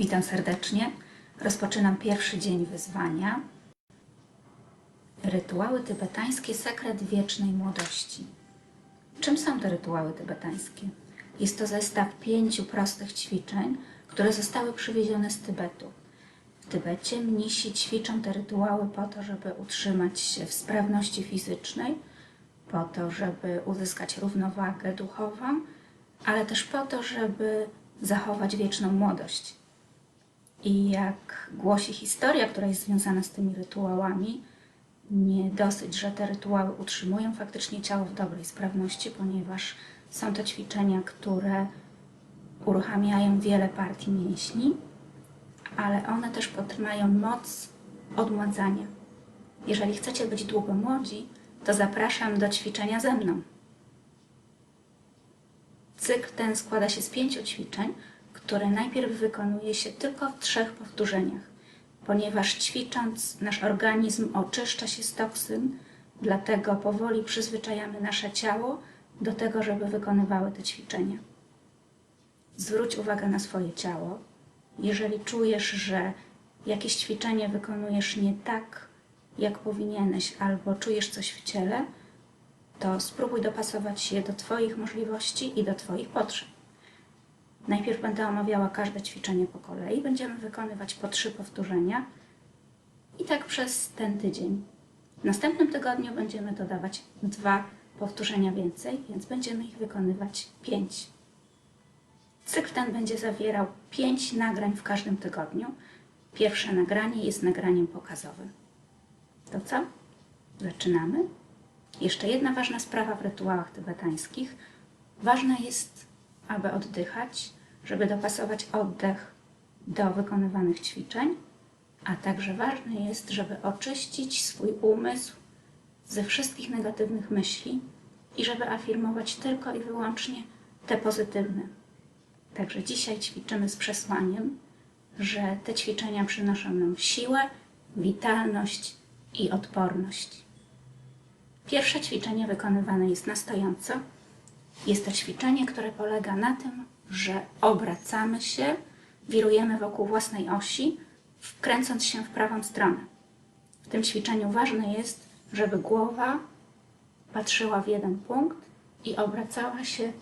Witam serdecznie. Rozpoczynam pierwszy dzień wyzwania. Rytuały tybetańskie sekret wiecznej młodości. Czym są te rytuały tybetańskie? Jest to zestaw pięciu prostych ćwiczeń, które zostały przywiezione z Tybetu. W Tybecie mnisi ćwiczą te rytuały po to, żeby utrzymać się w sprawności fizycznej, po to, żeby uzyskać równowagę duchową, ale też po to, żeby zachować wieczną młodość. I jak głosi historia, która jest związana z tymi rytuałami, nie dosyć, że te rytuały utrzymują faktycznie ciało w dobrej sprawności, ponieważ są to ćwiczenia, które uruchamiają wiele partii mięśni, ale one też mają moc odmładzania. Jeżeli chcecie być długo młodzi, to zapraszam do ćwiczenia ze mną. Cykl ten składa się z pięciu ćwiczeń, które najpierw wykonuje się tylko w trzech powtórzeniach, ponieważ ćwicząc nasz organizm oczyszcza się z toksyn, dlatego powoli przyzwyczajamy nasze ciało do tego, żeby wykonywały te ćwiczenia. Zwróć uwagę na swoje ciało. Jeżeli czujesz, że jakieś ćwiczenie wykonujesz nie tak, jak powinieneś, albo czujesz coś w ciele, to spróbuj dopasować je do Twoich możliwości i do Twoich potrzeb. Najpierw będę omawiała każde ćwiczenie po kolei. Będziemy wykonywać po trzy powtórzenia i tak przez ten tydzień. W następnym tygodniu będziemy dodawać dwa powtórzenia więcej, więc będziemy ich wykonywać pięć. Cykl ten będzie zawierał pięć nagrań w każdym tygodniu. Pierwsze nagranie jest nagraniem pokazowym. To co? Zaczynamy. Jeszcze jedna ważna sprawa w rytuałach tybetańskich. Ważne jest, aby oddychać, żeby dopasować oddech do wykonywanych ćwiczeń, a także ważne jest, żeby oczyścić swój umysł ze wszystkich negatywnych myśli i żeby afirmować tylko i wyłącznie te pozytywne. Także dzisiaj ćwiczymy z przesłaniem, że te ćwiczenia przynoszą nam siłę, witalność i odporność. Pierwsze ćwiczenie wykonywane jest na stojąco. Jest to ćwiczenie, które polega na tym, że obracamy się, wirujemy wokół własnej osi, wkręcąc się w prawą stronę. W tym ćwiczeniu ważne jest, żeby głowa patrzyła w jeden punkt i obracała się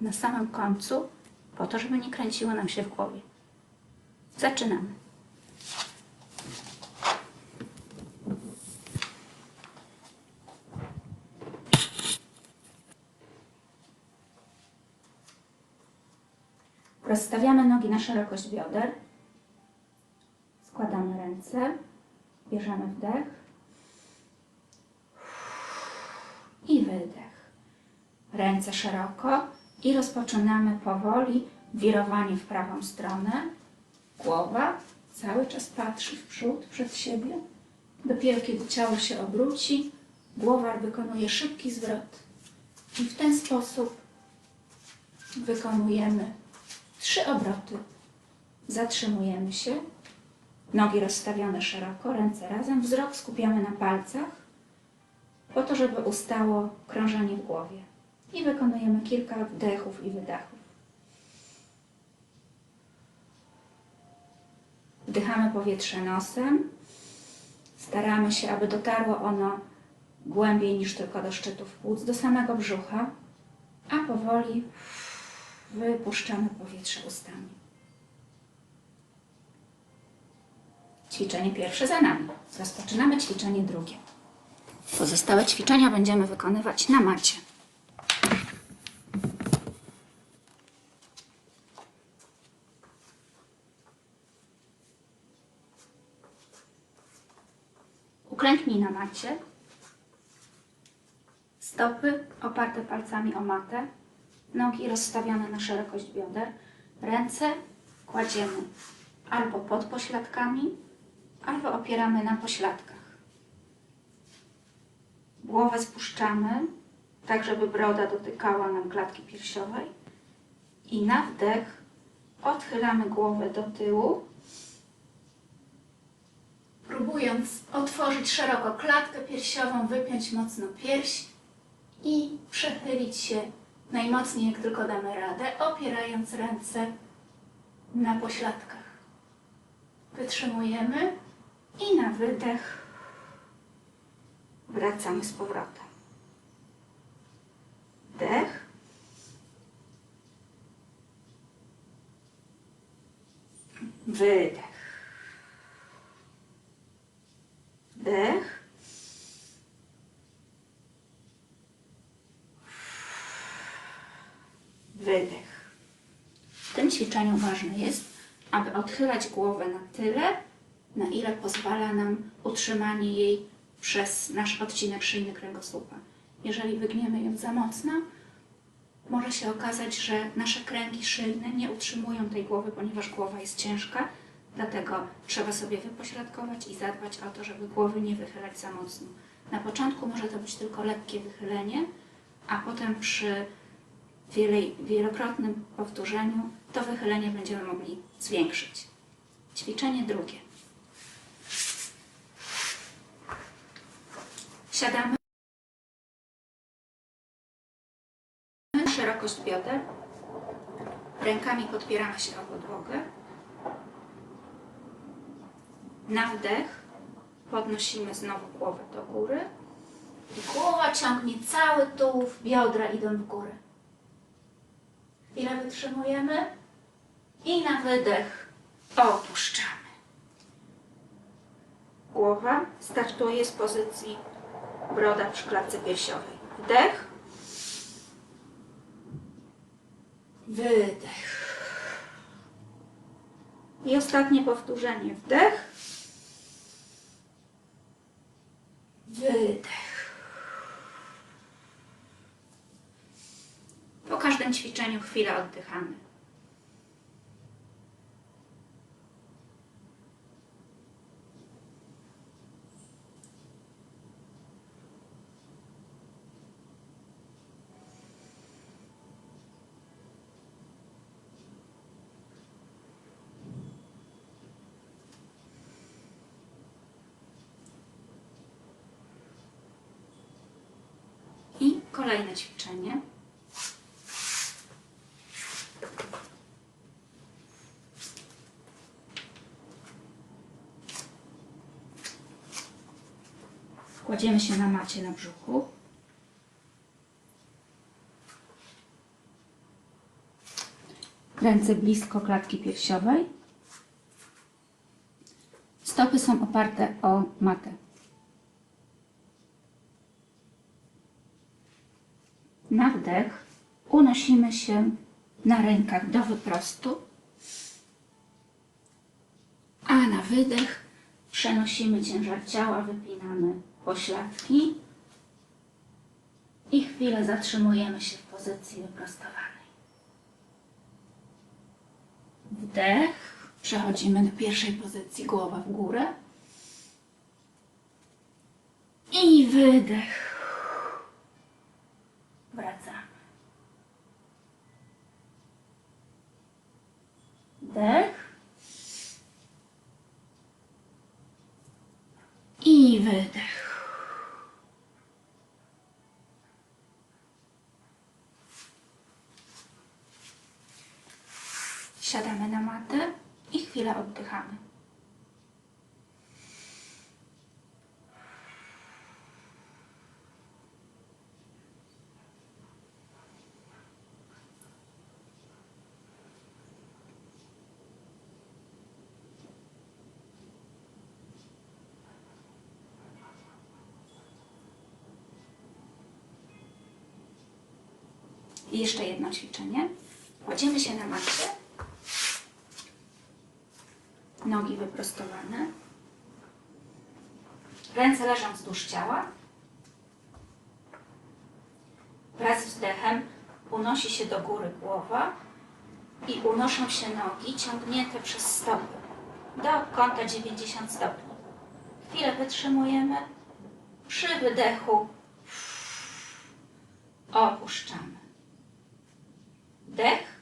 na samym końcu, po to, żeby nie kręciło nam się w głowie. Zaczynamy. Rozstawiamy nogi na szerokość bioder. Składamy ręce. Bierzemy wdech. I wydech. Ręce szeroko i rozpoczynamy powoli wirowanie w prawą stronę. Głowa cały czas patrzy w przód, przed siebie. Dopiero kiedy ciało się obróci, głowa wykonuje szybki zwrot. I w ten sposób wykonujemy trzy obroty. Zatrzymujemy się, nogi rozstawione szeroko, ręce razem, wzrok skupiamy na palcach, po to, żeby ustało krążenie w głowie. I wykonujemy kilka wdechów i wydechów. Wdychamy powietrze nosem. Staramy się, aby dotarło ono głębiej niż tylko do szczytów płuc, do samego brzucha, a powoli wypuszczamy powietrze ustami. Ćwiczenie pierwsze za nami. Rozpoczynamy ćwiczenie drugie. Pozostałe ćwiczenia będziemy wykonywać na macie. Uklęknij na macie. Stopy oparte palcami o matę. Nogi rozstawione na szerokość bioder. Ręce kładziemy albo pod pośladkami, albo opieramy na pośladkach. Głowę spuszczamy, tak żeby broda dotykała nam klatki piersiowej. I na wdech odchylamy głowę do tyłu, próbując otworzyć szeroko klatkę piersiową, wypiąć mocno pierś i przechylić się najmocniej jak tylko damy radę, opierając ręce na pośladkach. Wytrzymujemy i na wydech wracamy z powrotem. Wdech. Wydech. Wdech. Wydech. W tym ćwiczeniu ważne jest, aby odchylać głowę na tyle, na ile pozwala nam utrzymanie jej przez nasz odcinek szyjny kręgosłupa. Jeżeli wygniemy ją za mocno, może się okazać, że nasze kręgi szyjne nie utrzymują tej głowy, ponieważ głowa jest ciężka, dlatego trzeba sobie wypośrodkować i zadbać o to, żeby głowy nie wychylać za mocno. Na początku może to być tylko lekkie wychylenie, a potem przy wielokrotnym powtórzeniu to wychylenie będziemy mogli zwiększyć. Ćwiczenie drugie. Siadamy. Szerokość bioder. Rękami podpieramy się o podłogę. Na wdech podnosimy znowu głowę do góry. I głowa ciągnie cały tułów, biodra idą w górę. Chwilę wytrzymujemy i na wydech opuszczamy. Głowa startuje z pozycji broda przy klatce piersiowej. Wdech. Wydech. I ostatnie powtórzenie. Wdech. Wydech. Po każdym ćwiczeniu chwilę oddychamy. I kolejne ćwiczenie. Kładziemy się na macie na brzuchu. Ręce blisko klatki piersiowej. Stopy są oparte o matę. Na wdech unosimy się na rękach do wyprostu, a na wydech przenosimy ciężar ciała, wypinamy pośladki i chwilę zatrzymujemy się w pozycji wyprostowanej. Wdech, przechodzimy do pierwszej pozycji, głowa w górę i wydech. Wracamy. Wdech. I wydech. Siadamy na matę chwilę oddychamy. I jeszcze jedno ćwiczenie. Kładziemy się na macie. Nogi wyprostowane. Ręce leżą wzdłuż ciała. Wraz z wdechem unosi się do góry głowa i unoszą się nogi ciągnięte przez stopy do kąta 90 stopni. Chwilę wytrzymujemy. Przy wydechu opuszczamy. Wdech.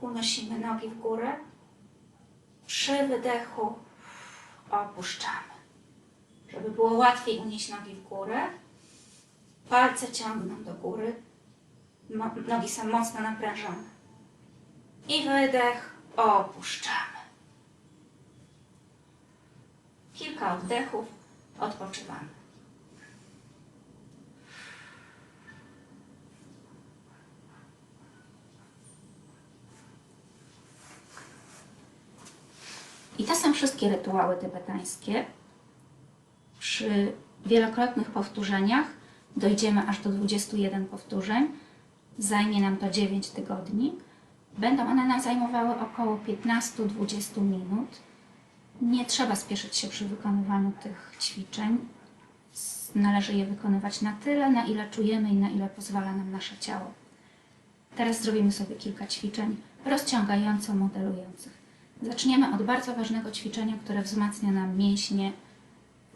Unosimy nogi w górę. Przy wydechu opuszczamy. Żeby było łatwiej unieść nogi w górę, palce ciągną do góry, nogi są mocno naprężone. I wydech opuszczamy. Kilka oddechów, odpoczywamy. I to są wszystkie rytuały tybetańskie. Przy wielokrotnych powtórzeniach dojdziemy aż do 21 powtórzeń. Zajmie nam to 9 tygodni. Będą one nam zajmowały około 15-20 minut. Nie trzeba spieszyć się przy wykonywaniu tych ćwiczeń. Należy je wykonywać na tyle, na ile czujemy i na ile pozwala nam nasze ciało. Teraz zrobimy sobie kilka ćwiczeń rozciągająco-modelujących. Zaczniemy od bardzo ważnego ćwiczenia, które wzmacnia nam mięśnie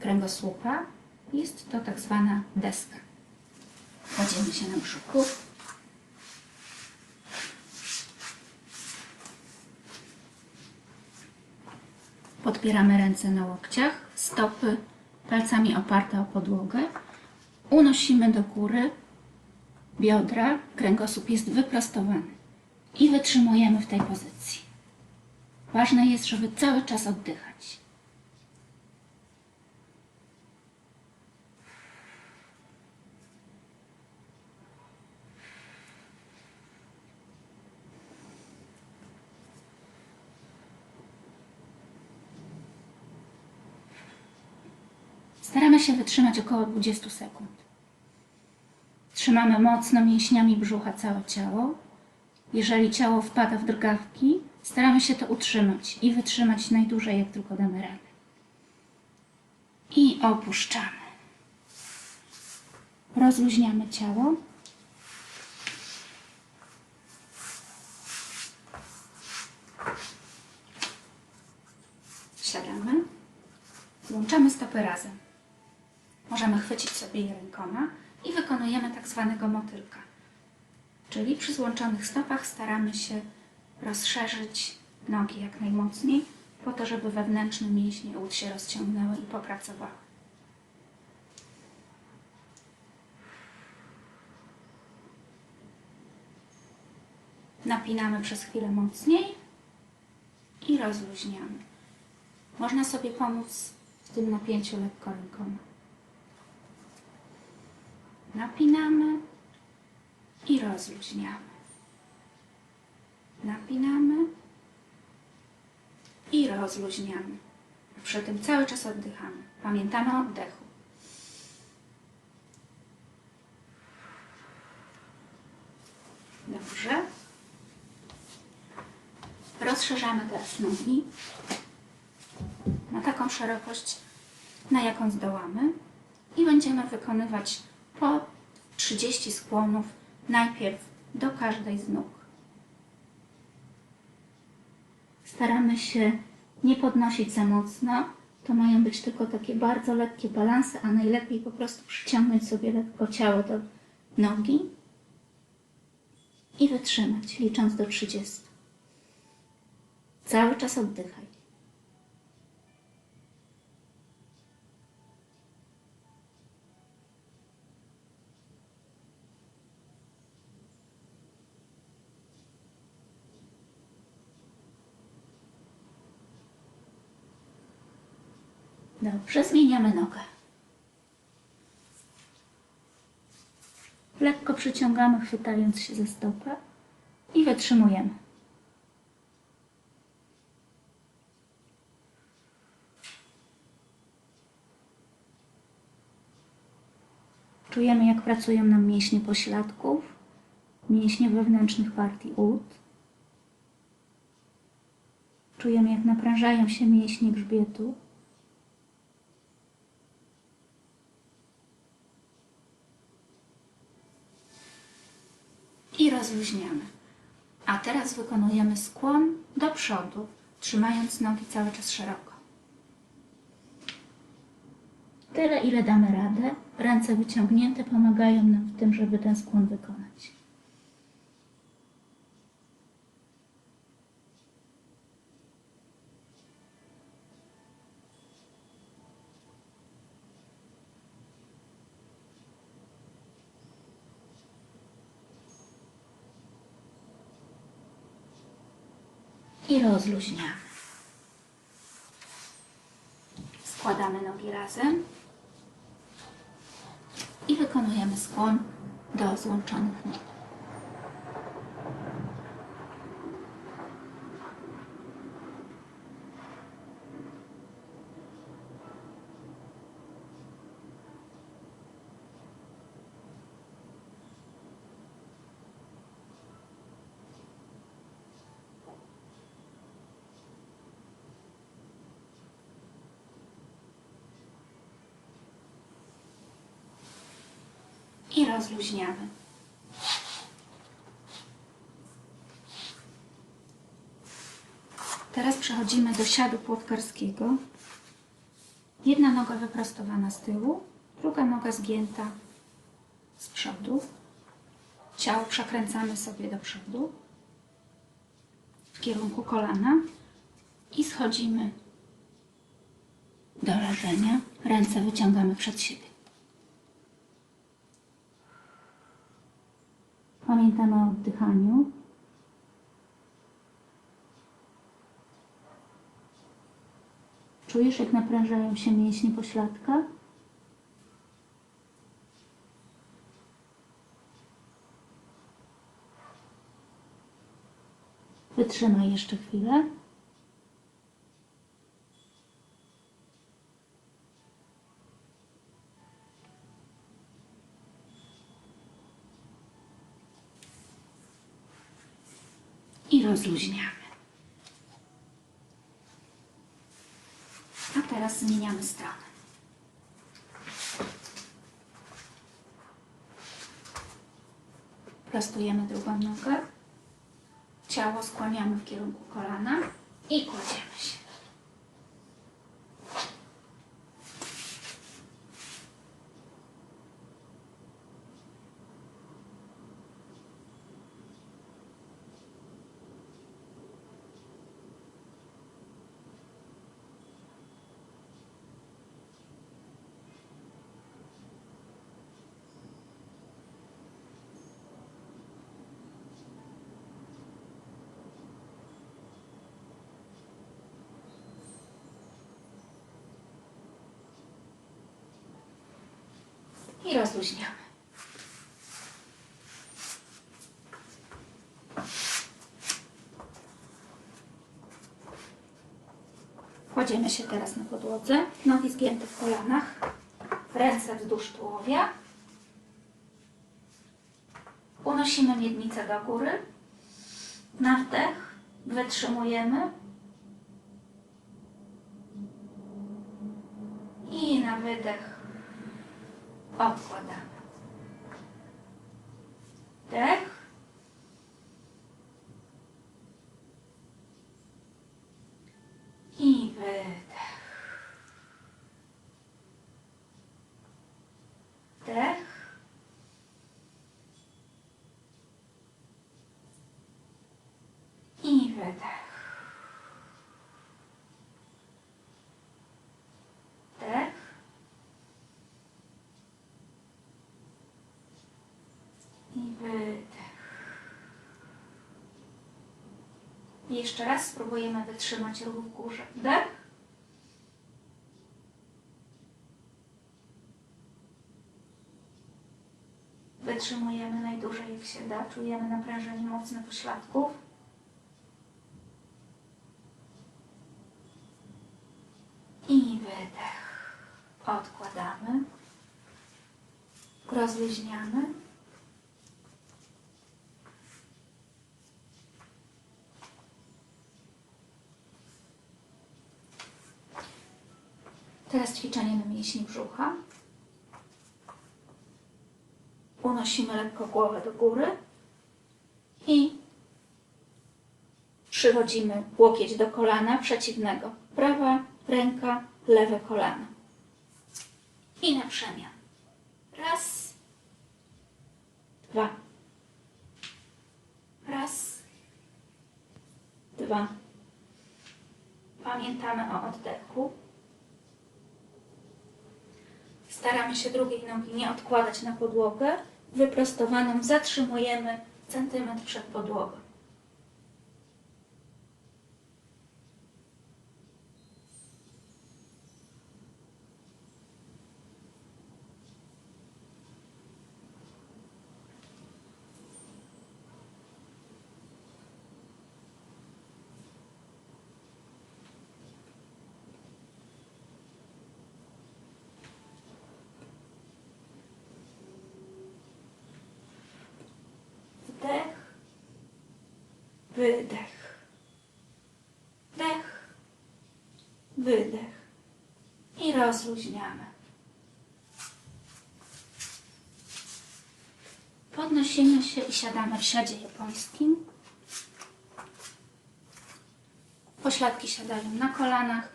kręgosłupa. Jest to tak zwana deska. Kładziemy się na brzuchu. Podpieramy ręce na łokciach, stopy palcami oparte o podłogę. Unosimy do góry biodra, kręgosłup jest wyprostowany i wytrzymujemy w tej pozycji. Ważne jest, żeby cały czas oddychać. Staramy się wytrzymać około 20 sekund. Trzymamy mocno mięśniami brzucha całe ciało. Jeżeli ciało wpada w drgawki, staramy się to utrzymać i wytrzymać najdłużej, jak tylko damy radę. I opuszczamy. Rozluźniamy ciało. Siadamy. Łączamy stopy razem. Możemy chwycić sobie je rękoma i wykonujemy tak zwanego motylka. Czyli przy złączonych stopach staramy się rozszerzyć nogi jak najmocniej, po to, żeby wewnętrzne mięśnie ud się rozciągnęły i popracowały. Napinamy przez chwilę mocniej i rozluźniamy. Można sobie pomóc w tym napięciu lekko rękoma. Napinamy i rozluźniamy. Napinamy i rozluźniamy. Przy tym cały czas oddychamy. Pamiętamy o oddechu. Dobrze. Rozszerzamy teraz nogi na taką szerokość, na jaką zdołamy i będziemy wykonywać po 30 skłonów najpierw do każdej z nóg. Staramy się nie podnosić za mocno. To mają być tylko takie bardzo lekkie balanse, a najlepiej po prostu przyciągnąć sobie lekko ciało do nogi i wytrzymać, licząc do 30. Cały czas oddychaj. Dobrze, zmieniamy nogę. Lekko przyciągamy, chwytając się za stopę i wytrzymujemy. Czujemy, jak pracują nam mięśnie pośladków, mięśnie wewnętrznych partii ud. Czujemy, jak naprężają się mięśnie grzbietu. I rozluźniamy. A teraz wykonujemy skłon do przodu, trzymając nogi cały czas szeroko. Tyle, ile damy radę. Ręce wyciągnięte pomagają nam w tym, żeby ten skłon wykonać. I rozluźniamy. Składamy nogi razem i wykonujemy skłon do złączonych nóg. Rozluźniamy. Teraz przechodzimy do siadu płotkarskiego. Jedna noga wyprostowana z tyłu, druga noga zgięta z przodu. Ciało przekręcamy sobie do przodu w kierunku kolana i schodzimy do leżenia. Ręce wyciągamy przed siebie. Pamiętamy o oddychaniu. Czujesz, jak naprężają się mięśnie pośladka? Wytrzymaj jeszcze chwilę. Rozluźniamy. A teraz zmieniamy stronę. Prostujemy drugą nogę. Ciało skłaniamy w kierunku kolana i kładziemy się. I rozluźniamy. Kładziemy się teraz na podłodze, nogi zgięte w kolanach, ręce wzdłuż tułowia. Unosimy miednicę do góry. Na wdech wytrzymujemy. I na wydech odkładamy. Wdech. I wydech. Wdech. I wydech. Wdech. I wydech. Jeszcze raz spróbujemy wytrzymać ruch w górze. Wdech. Wytrzymujemy najdłużej jak się da. Czujemy naprężenie mocne pośladków. I wydech. Odkładamy. Rozluźniamy. Teraz ćwiczenie na mięśnie brzucha. Unosimy lekko głowę do góry i przychodzimy łokieć do kolana przeciwnego. Prawa ręka, lewe kolano. I na przemian. Raz, dwa. Raz, dwa. Pamiętamy o oddechu. Staramy się drugiej nogi nie odkładać na podłogę. Wyprostowaną zatrzymujemy centymetr przed podłogą. Wydech. Dech, wydech. I rozluźniamy. Podnosimy się i siadamy w siadzie japońskim. Pośladki siadają na kolanach,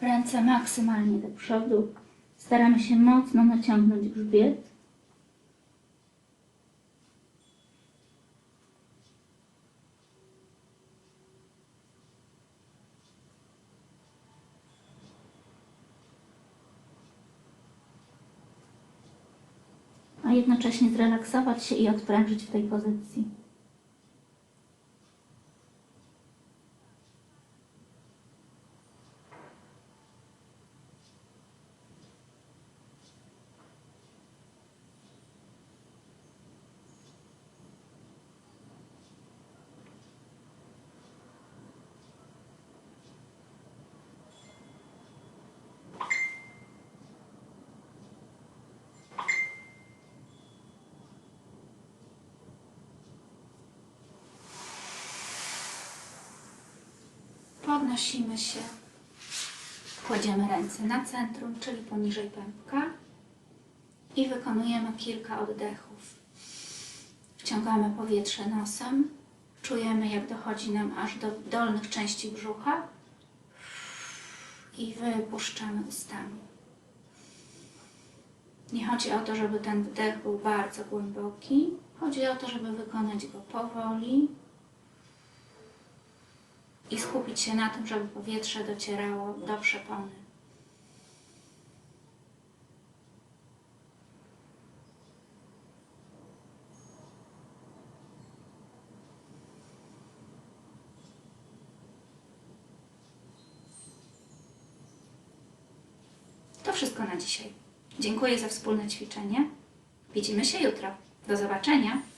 ręce maksymalnie do przodu. Staramy się mocno naciągnąć grzbiet. A jednocześnie zrelaksować się i odprężyć w tej pozycji. Podnosimy się, kładziemy ręce na centrum, czyli poniżej pępka i wykonujemy kilka oddechów. Wciągamy powietrze nosem, czujemy jak dochodzi nam aż do dolnych części brzucha. I wypuszczamy ustami. Nie chodzi o to, żeby ten wdech był bardzo głęboki, chodzi o to, żeby wykonać go powoli, i skupić się na tym, żeby powietrze docierało do przepony. To wszystko na dzisiaj. Dziękuję za wspólne ćwiczenie. Widzimy się jutro. Do zobaczenia.